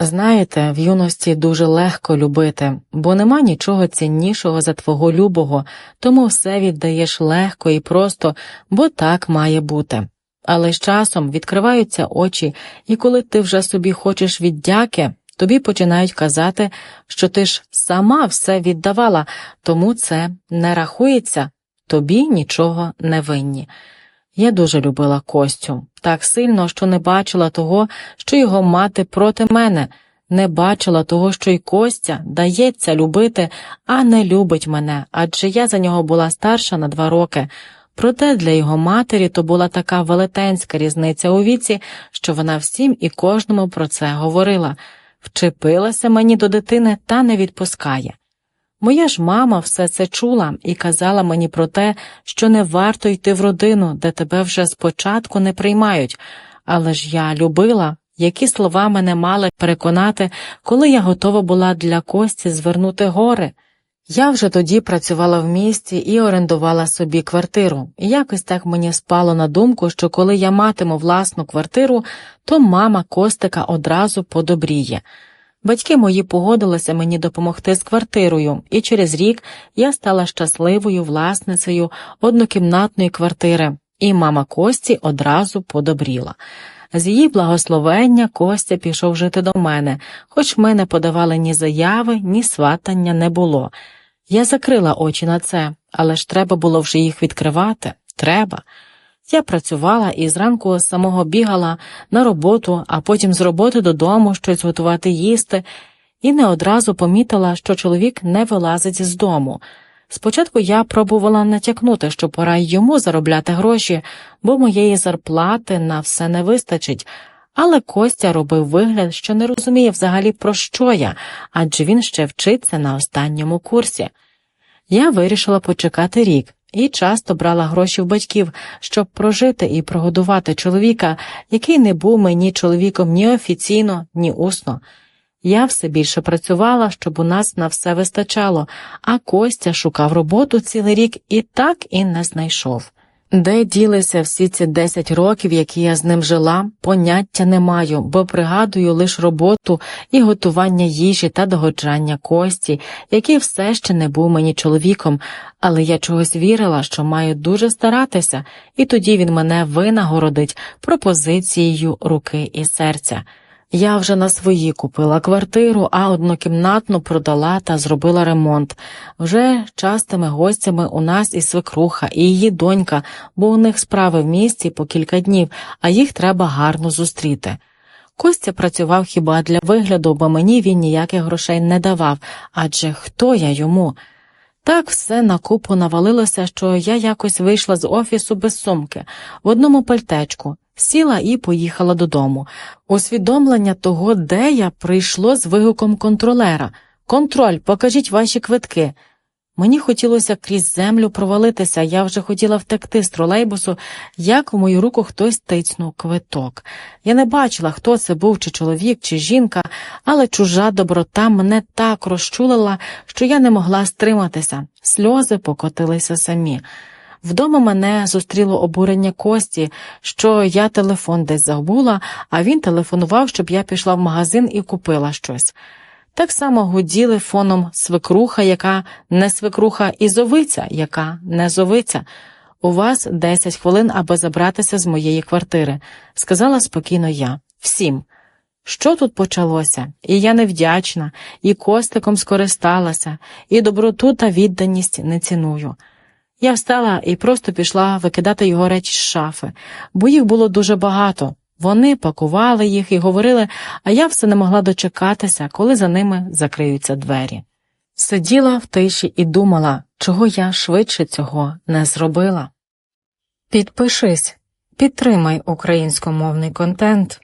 Знаєте, в юності дуже легко любити, бо нема нічого ціннішого за твого любого, тому все віддаєш легко і просто, бо так має бути. Але з часом відкриваються очі, і коли ти вже собі хочеш віддяки, тобі починають казати, що ти ж сама все віддавала, тому це не рахується, тобі нічого не винні. Я дуже любила Костю, так сильно, що не бачила того, що його мати проти мене, не бачила того, що й Костя дається любити, а не любить мене, адже я за нього була старша на два роки. Проте для його матері то була така велетенська різниця у віці, що вона всім і кожному про це говорила, вчепилася мені до дитини та не відпускає. Моя ж мама все це чула і казала мені про те, що не варто йти в родину, де тебе вже спочатку не приймають, але ж я любила, які слова мене мали переконати, коли я готова була для Кості звернути гори. Я вже тоді працювала в місті і орендувала собі квартиру, і якось так мені спало на думку, що коли я матиму власну квартиру, то мама Костика одразу подобріє. Батьки мої погодилися мені допомогти з квартирою, і через рік я стала щасливою власницею однокімнатної квартири, і мама Кості одразу подобріла. З її благословення Костя пішов жити до мене, хоч ми не подавали ні заяви, ні сватання не було. Я закрила очі на це, але ж треба було вже їх відкривати. Треба. Я працювала і зранку самого бігала на роботу, а потім з роботи додому щось готувати їсти, і не одразу помітила, що чоловік не вилазить з дому. Спочатку я пробувала натякнути, що пора й йому заробляти гроші, бо моєї зарплати на все не вистачить. Але Костя робив вигляд, що не розуміє взагалі про що я, адже він ще вчиться на останньому курсі. Я вирішила почекати рік і часто брала гроші в батьків, щоб прожити і прогодувати чоловіка, який не був мені чоловіком ні офіційно, ні усно. Я все більше працювала, щоб у нас на все вистачало, а Костя шукав роботу цілий рік і так і не знайшов. Де ділися всі ці 10 років, які я з ним жила, поняття не маю, бо пригадую лише роботу і готування їжі та догоджання Кості, який все ще не був мені чоловіком, але я чогось вірила, що маю дуже старатися, і тоді він мене винагородить пропозицією руки і серця. Я вже на свої купила квартиру, а однокімнатну продала та зробила ремонт. Вже частими гостями у нас і свекруха, і її донька, бо у них справи в місті по кілька днів, а їх треба гарно зустріти. Костя працював хіба для вигляду, бо мені він ніяких грошей не давав, адже хто я йому? Так все на купу навалилося, що я якось вийшла з офісу без сумки, в одному пальтечку, сіла і поїхала додому. Усвідомлення того, де я, прийшло з вигуком контролера. Контроль, покажіть ваші квитки. Мені хотілося крізь землю провалитися, я вже хотіла втекти з тролейбусу, як у мою руку хтось тицнув квиток. Я не бачила, хто це був, чи чоловік, чи жінка, але чужа доброта мене так розчулила, що я не могла стриматися. Сльози покотилися самі. Вдома мене зустріло обурення Кості, що я телефон десь забула, а він телефонував, щоб я пішла в магазин і купила щось. Так само гуділи фоном свекруха, яка не свекруха, і зовиця, яка не зовиця. У вас 10 хвилин, аби забратися з моєї квартири, сказала спокійно я. Всім. Що тут почалося? І я невдячна, і костиком скористалася, і доброту та відданість не ціную. Я встала і просто пішла викидати його речі з шафи, бо їх було дуже багато. Вони пакували їх і говорили, а я все не могла дочекатися, коли за ними закриються двері. Сиділа в тиші і думала, чого я швидше цього не зробила. Підпишись, підтримай українськомовний контент.